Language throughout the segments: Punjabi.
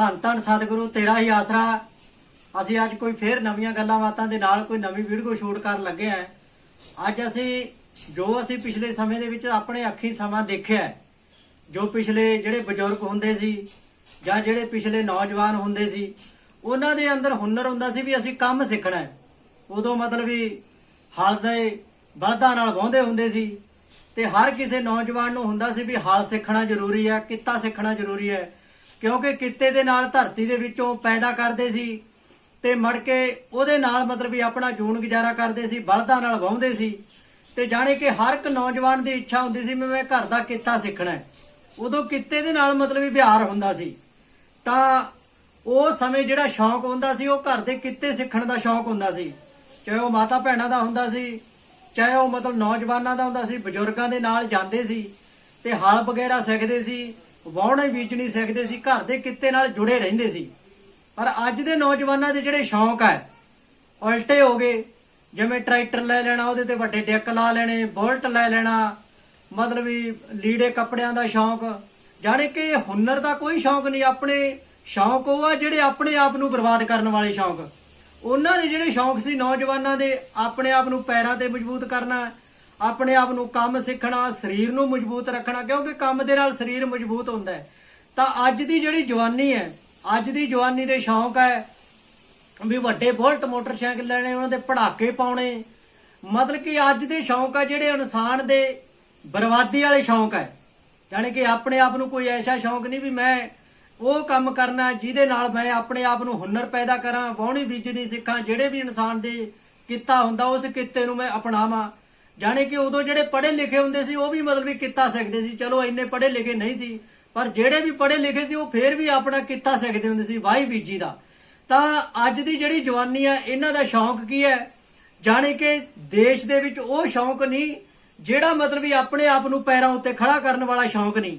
ਧੰਨ ਧੰਨ ਸਤਿਗੁਰੂ, ਤੇਰਾ ਹੀ ਆਸਰਾ। ਅਸੀਂ ਅੱਜ ਕੋਈ ਫੇਰ ਨਵੀਆਂ ਗੱਲਾਂ ਬਾਤਾਂ ਦੇ ਨਾਲ ਕੋਈ ਨਵੀਂ ਵੀਡੀਓ ਸ਼ੂਟ ਕਰਨ ਲੱਗੇ ਆ ਅੱਜ ਅਸੀਂ ਜੋ ਅਸੀਂ ਪਿਛਲੇ ਸਮੇਂ ਦੇ ਵਿੱਚ ਆਪਣੇ ਅੱਖੀ ਸਮਾਂ ਦੇਖਿਆ ਜੋ ਪਿਛਲੇ ਜਿਹੜੇ ਬਜ਼ੁਰਗ ਹੁੰਦੇ ਸੀ ਜਾਂ ਜਿਹੜੇ ਪਿਛਲੇ ਨੌਜਵਾਨ ਹੁੰਦੇ ਸੀ, ਉਹਨਾਂ ਦੇ ਅੰਦਰ ਹੁਨਰ ਹੁੰਦਾ ਸੀ ਵੀ ਅਸੀਂ ਕੰਮ ਸਿੱਖਣਾ ਹੈ। ਉਦੋਂ ਮਤਲਬ ਵੀ ਹਲ ਦੇ ਬਲਦਾਂ ਨਾਲ ਵਾਹੁੰਦੇ ਹੁੰਦੇ ਸੀ ਤੇ ਹਰ ਕਿਸੇ ਨੌਜਵਾਨ ਨੂੰ ਹੁੰਦਾ ਸੀ ਵੀ ਹਲ ਸਿੱਖਣਾ ਜ਼ਰੂਰੀ ਹੈ, ਕਿੱਤਾ ਸਿੱਖਣਾ ਜ਼ਰੂਰੀ ਹੈ। ਕਿਉਂਕਿ ਕਿੱਤੇ ਦੇ ਨਾਲ ਧਰਤੀ ਦੇ ਵਿੱਚੋਂ ਪੈਦਾ ਕਰਦੇ ਸੀ ਤੇ ਮੜ ਕੇ ਉਹਦੇ ਨਾਲ ਮਤਲਬ ਵੀ ਆਪਣਾ ਜੂਨ ਗੁਜ਼ਾਰਾ ਕਰਦੇ ਸੀ, ਬਲਦਾਂ ਨਾਲ ਵਾਹੁੰਦੇ ਸੀ। ਤੇ ਜਾਣੇ ਕਿ ਹਰ ਇੱਕ ਨੌਜਵਾਨ ਦੀ ਇੱਛਾ ਹੁੰਦੀ ਸੀ ਵੀ ਮੈਂ ਘਰ ਦਾ ਕਿੱਤਾ ਸਿੱਖਣਾ ਹੈ। ਉਦੋਂ ਕਿੱਤੇ ਦੇ ਨਾਲ ਮਤਲਬ ਵੀ ਵਿਹਾਰ ਹੁੰਦਾ ਸੀ। ਤਾਂ ਉਹ ਸਮੇਂ ਜਿਹੜਾ ਸ਼ੌਂਕ ਹੁੰਦਾ ਸੀ, ਉਹ ਘਰ ਦੇ ਕਿੱਤੇ ਸਿੱਖਣ ਦਾ ਸ਼ੌਂਕ ਹੁੰਦਾ ਸੀ। ਚਾਹੇ ਉਹ ਮਾਤਾ ਭੈਣਾਂ ਦਾ ਹੁੰਦਾ ਸੀ, ਚਾਹੇ ਉਹ ਮਤਲਬ ਨੌਜਵਾਨਾਂ ਦਾ ਹੁੰਦਾ ਸੀ, ਬਜ਼ੁਰਗਾਂ ਦੇ ਨਾਲ ਜਾਂਦੇ ਸੀ ਤੇ ਹਲ ਵਗੈਰਾ ਸਿੱਖਦੇ ਸੀ। ਵਾਹੁਣੇ ਬੀਜਣੀ ਸਿੱਖਦੇ ਸੀ, ਘਰ ਦੇ ਕਿੱਤੇ ਨਾਲ ਜੁੜੇ ਰਹਿੰਦੇ ਸੀ। ਪਰ ਅੱਜ ਦੇ ਨੌਜਵਾਨਾਂ ਦੇ ਜਿਹੜੇ ਸ਼ੌਂਕ ਹੈ ਉਲਟੇ ਹੋ ਗਏ। ਜਿਵੇਂ ਟਰੈਕਟਰ ਲੈ ਲੈਣਾ, ਉਹਦੇ ਤੇ ਵੱਡੇ ਡੈਕ ਲਾ ਲੈਣੇ, ਬੋਲਟ ਲੈ ਲੈਣਾ, ਮਤਲਬ ਵੀ ਲੀੜੇ ਕੱਪੜਿਆਂ ਦਾ ਸ਼ੌਂਕ। ਜਾਣੇ ਕਿ ਹੁਨਰ ਦਾ ਕੋਈ ਸ਼ੌਂਕ ਨਹੀਂ, ਆਪਣੇ ਸ਼ੌਂਕ ਉਹ ਆ ਜਿਹੜੇ ਆਪਣੇ ਆਪ ਨੂੰ ਬਰਬਾਦ ਕਰਨ ਵਾਲੇ ਸ਼ੌਂਕ। ਉਹਨਾਂ ਦੇ ਜਿਹੜੇ ਸ਼ੌਂਕ ਸੀ ਨੌਜਵਾਨਾਂ ਦੇ, ਆਪਣੇ ਆਪ ਨੂੰ ਪੈਰਾਂ ਤੇ ਮਜ਼ਬੂਤ ਕਰਨਾ ਆਪਣੇ ਆਪ ਨੂੰ ਕੰਮ ਸਿੱਖਣਾ, ਸਰੀਰ ਨੂੰ ਮਜ਼ਬੂਤ ਰੱਖਣਾ, ਕਿਉਂਕਿ ਕੰਮ ਦੇ ਨਾਲ ਸਰੀਰ ਮਜ਼ਬੂਤ ਹੁੰਦਾ ਹੈ। ਤਾਂ ਅੱਜ ਦੀ ਜਿਹੜੀ ਜਵਾਨੀ ਹੈ, ਅੱਜ ਦੀ ਜਵਾਨੀ ਦੇ ਸ਼ੌਂਕ ਹੈ ਵੀ ਵੱਡੇ ਬੁਲਟ ਮੋਟਰਸਾਈਕਲ ਲੈਣੇ, ਉਹਨਾਂ ਦੇ ਪੜਾਕੇ ਪਾਉਣੇ। ਮਤਲਬ ਕਿ ਅੱਜ ਦੇ ਸ਼ੌਂਕ ਆ ਜਿਹੜੇ ਇਨਸਾਨ ਦੇ ਬਰਬਾਦੀ ਵਾਲੇ ਸ਼ੌਂਕ ਹੈ। ਯਾਨੀ ਕਿ ਆਪਣੇ ਆਪ ਨੂੰ ਕੋਈ ਐਸਾ ਸ਼ੌਂਕ ਨਹੀਂ ਵੀ ਮੈਂ ਉਹ ਕੰਮ ਕਰਨਾ ਜਿਹਦੇ ਨਾਲ ਮੈਂ ਆਪਣੇ ਆਪ ਨੂੰ ਹੁਨਰ ਪੈਦਾ ਕਰਾਂ, ਵਾਹੁਣੀ ਬੀਜਣੀ ਸਿੱਖਾਂ, ਜਿਹੜੇ ਵੀ ਇਨਸਾਨ ਦੇ ਕਿੱਤਾ ਹੁੰਦਾ, ਉਸ ਕਿੱਤੇ ਨੂੰ ਮੈਂ ਅਪਣਾਵਾਂ। ਜਾਣੇ ਕਿ ਉਦੋਂ ਜਿਹੜੇ ਪੜ੍ਹੇ ਲਿਖੇ ਹੁੰਦੇ ਸੀ, ਉਹ ਵੀ ਮਤਲਬ ਵੀ ਕਿੱਤਾ ਸਿੱਖਦੇ ਸੀ। ਚਲੋ, ਇੰਨੇ ਪੜ੍ਹੇ ਲਿਖੇ ਨਹੀਂ ਸੀ, ਪਰ ਜਿਹੜੇ ਵੀ ਪੜ੍ਹੇ ਲਿਖੇ ਸੀ, ਉਹ ਫੇਰ ਵੀ ਆਪਣਾ ਕਿੱਤਾ ਸਿੱਖਦੇ ਹੁੰਦੇ ਸੀ, ਵਾਹੀ ਬੀਜੀ ਦਾ। ਤਾਂ ਅੱਜ ਦੀ ਜਿਹੜੀ ਜਵਾਨੀ ਆ, ਇਹਨਾਂ ਦਾ ਸ਼ੌਂਕ ਕੀ ਹੈ? ਜਾਣੇ ਕਿ ਦੇਸ਼ ਦੇ ਵਿੱਚ ਉਹ ਸ਼ੌਂਕ ਨਹੀਂ, ਜਿਹੜਾ ਮਤਲਬ ਵੀ ਆਪਣੇ ਆਪ ਨੂੰ ਪੈਰਾਂ ਉੱਤੇ ਖੜਾ ਕਰਨ ਵਾਲਾ ਸ਼ੌਂਕ ਨਹੀਂ।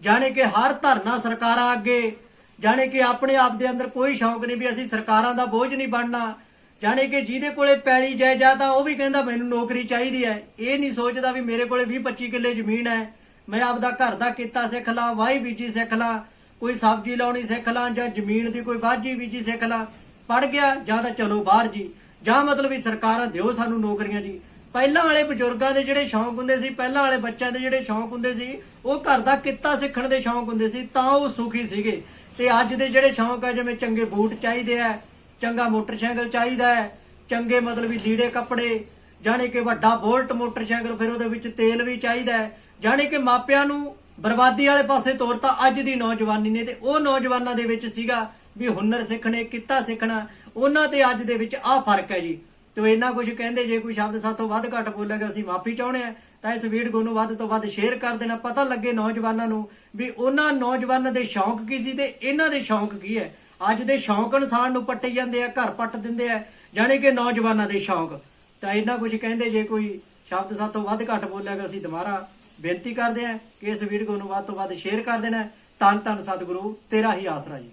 ਜਾਣੇ ਕਿ ਹਰ ਧਰਨਾ ਸਰਕਾਰਾਂ ਅੱਗੇ, ਜਾਣੇ ਕਿ ਆਪਣੇ ਆਪ ਦੇ ਅੰਦਰ ਕੋਈ ਸ਼ੌਂਕ ਨਹੀਂ ਵੀ ਅਸੀਂ ਸਰਕਾਰਾਂ ਦਾ ਬੋਝ ਨਹੀਂ ਬਣਨਾ ਜਾਣੇ ਕਿ ਜਿਹਦੇ ਕੋਲੇ ਪੈਲੀ ਜਾਇਦਾਦ ਆ, ਉਹ ਵੀ ਕਹਿੰਦਾ ਮੈਨੂੰ ਨੌਕਰੀ ਚਾਹੀਦੀ ਹੈ। ਇਹ ਨਹੀਂ ਸੋਚਦਾ ਵੀ ਮੇਰੇ ਕੋਲੇ 20 25 ਕਿੱਲੇ ਜ਼ਮੀਨ ਹੈ। ਮੈਂ ਆਪਦਾ ਘਰ ਦਾ ਕੀਤਾ ਸਿੱਖ ਲਾਂ, ਵਾਹੀ ਬੀਜੀ ਸਿੱਖ ਲਾਂ, ਕੋਈ ਸਬਜ਼ੀ ਲਾਉਣੀ ਸਿੱਖ ਲਾਂ ਜਾਂ ਜ਼ਮੀਨ ਦੀ ਕੋਈ ਬਾਜੀ ਬੀਜੀ ਸਿੱਖ ਲਾਂ। ਪੜ ਗਿਆ, ਜਾਂ ਤਾਂ ਚਲੋ ਬਾਹਰ ਜੀ। ਜਾਂ ਮਤਲਬ ਵੀ ਸਰਕਾਰਾਂ ਦਿਓ ਸਾਨੂੰ ਨੌਕਰੀਆਂ ਜੀ। ਪਹਿਲਾਂ ਵਾਲੇ ਬਜ਼ੁਰਗਾਂ ਦੇ ਜਿਹੜੇ ਸ਼ੌਂਕ ਹੁੰਦੇ ਸੀ, ਪਹਿਲਾਂ ਵਾਲੇ ਬੱਚਿਆਂ ਦੇ ਜਿਹੜੇ ਸ਼ੌਂਕ ਹੁੰਦੇ ਸੀ, ਉਹ ਘਰ ਦਾ ਕਿੱਤਾ ਸਿੱਖਣ ਦੇ ਸ਼ੌਂਕ ਹੁੰਦੇ ਸੀ, ਤਾਂ ਉਹ ਸੁਖੀ ਸੀਗੇ। ਤੇ ਅੱਜ ਦੇ ਜਿਹੜੇ ਸ਼ੌਂਕ ਆ, ਜਿਵੇਂ ਚੰਗੇ ਬੂਟ ਚਾਹੀਦੇ ਆ ਚੰਗਾ ਮੋਟਰਸਾਈਕਲ ਚਾਹੀਦਾ ਹੈ, ਚੰਗੇ ਮਤਲਬ ਵੀ ਲੀੜੇ ਕੱਪੜੇ, ਜਾਣੇ ਕਿ ਵੱਡਾ ਬੋਲਟ ਮੋਟਰਸਾਈਕਲ ਫਿਰ ਉਹਦੇ ਵਿੱਚ ਤੇਲ ਵੀ ਚਾਹੀਦਾ ਹੈ, ਜਾਣੇ ਕਿ ਮਾਪਿਆਂ ਨੂੰ ਬਰਬਾਦੀ ਵਾਲੇ ਪਾਸੇ ਤੋਰਤਾ ਅੱਜ ਦੀ ਨੌਜਵਾਨੀ ਨੇ ਤੇ ਉਹ ਨੌਜਵਾਨਾਂ ਦੇ ਵਿੱਚ ਸੀਗਾ ਵੀ ਹੁਨਰ ਸਿੱਖਣੇ, ਕਿੱਤਾ ਸਿੱਖਣਾ, ਉਹਨਾਂ ਤੇ ਅੱਜ ਦੇ ਵਿੱਚ ਆਹ ਫ਼ਰਕ ਹੈ ਜੀ। ਤੇ ਇੰਨਾ ਕੁਝ ਕਹਿੰਦੇ, ਜੇ ਕੋਈ ਸ਼ਬਦ ਸਾਥੋਂ ਵੱਧ ਘੱਟ ਬੋਲੇਗਾ, ਅਸੀਂ ਮਾਫੀ ਚਾਹੁੰਦੇ ਆ ਤਾਂ ਇਸ ਵੀਡੀਓ ਨੂੰ ਵੱਧ ਤੋਂ ਵੱਧ ਸ਼ੇਅਰ ਕਰ ਦੇਣਾ। ਪਤਾ ਲੱਗੇ ਨੌਜਵਾਨਾਂ ਨੂੰ ਵੀ ਉਹਨਾਂ ਨੌਜਵਾਨਾਂ ਦੇ ਸ਼ੌਂਕ ਕੀ ਸੀ ਤੇ ਇਹਨਾਂ ਦੇ ਸ਼ੌਂਕ ਕੀ ਹੈ। ਅੱਜ ਦੇ ਸ਼ੌਂਕ ਇਨਸਾਨ ਨੂੰ ਪੱਟੇ ਜਾਂਦੇ ਆ, ਘਰ ਪੱਟ ਦਿੰਦੇ ਆ, ਜਾਣੇ ਕਿ ਨੌਜਵਾਨਾਂ ਦੇ ਸ਼ੌਂਕ। ਤਾਂ ਇੰਨਾ ਕੁਝ ਕਹਿੰਦੇ, ਜੇ ਕੋਈ ਸ਼ਬਦ ਸਾਥੋਂ ਵੱਧ ਘੱਟ ਬੋਲਿਆ ਬੋਲੇਗਾ ਅਸੀਂ ਦੁਬਾਰਾ ਬੇਨਤੀ ਕਰਦੇ ਆ ਕਿ ਇਸ ਵੀਡੀਓ ਨੂੰ ਵੱਧ ਤੋਂ ਵੱਧ ਸ਼ੇਅਰ ਕਰ ਦੇਣਾ। ਧੰਨ ਧੰਨ ਸਤਿਗੁਰੂ, ਤੇਰਾ ਹੀ ਆਸਰਾ ਜੀ।